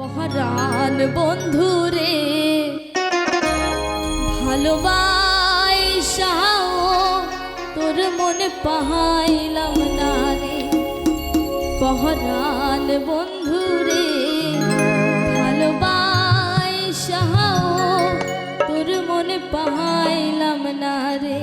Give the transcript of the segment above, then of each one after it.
পহারান বন্ধু রে ভালোবাসাও তোর মনে পাহাইলাম না রে। পহরান বন্ধু রে ভালোবাসাও তোর মনে পাহাইলাম না রে।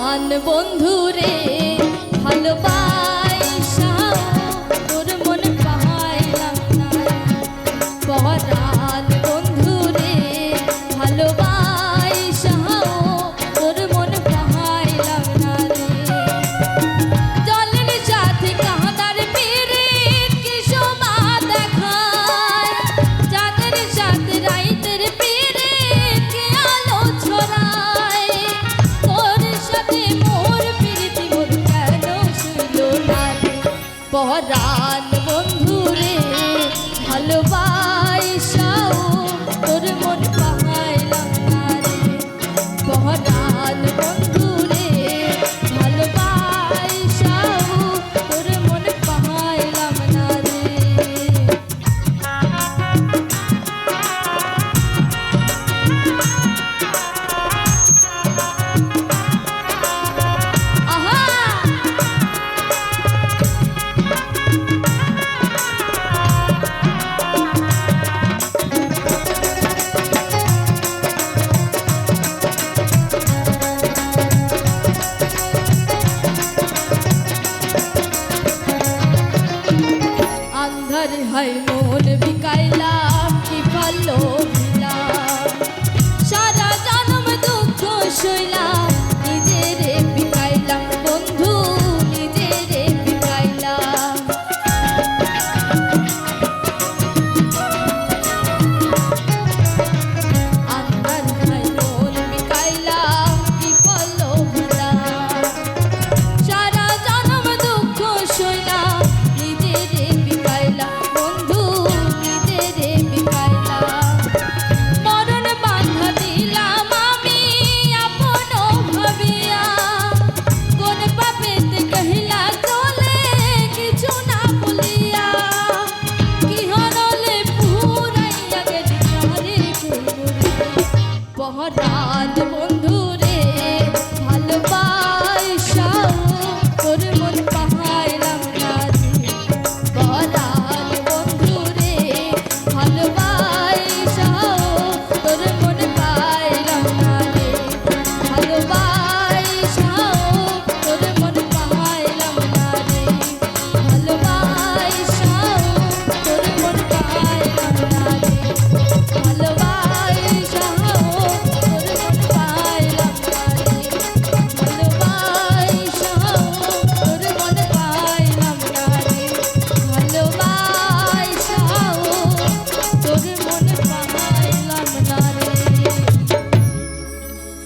প্রাণ বন্ধুরে ভালোবাস পরা Ai, não. মহারাজ বন্ধু